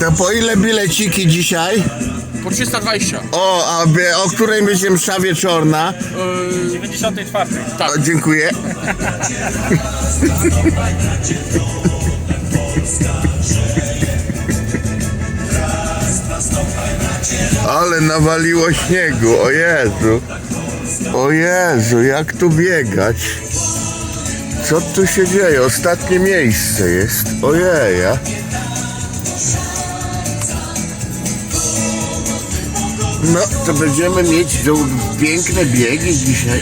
To po ile bileciki dzisiaj? Po 320. O, a by, o której będzie msza wieczorna? 94. Tak. O, dziękuję. Ale nawaliło śniegu, o Jezu. O Jezu, jak tu biegać? Co tu się dzieje? Ostatnie miejsce jest. Ojeja. No, to będziemy mieć piękne biegi dzisiaj.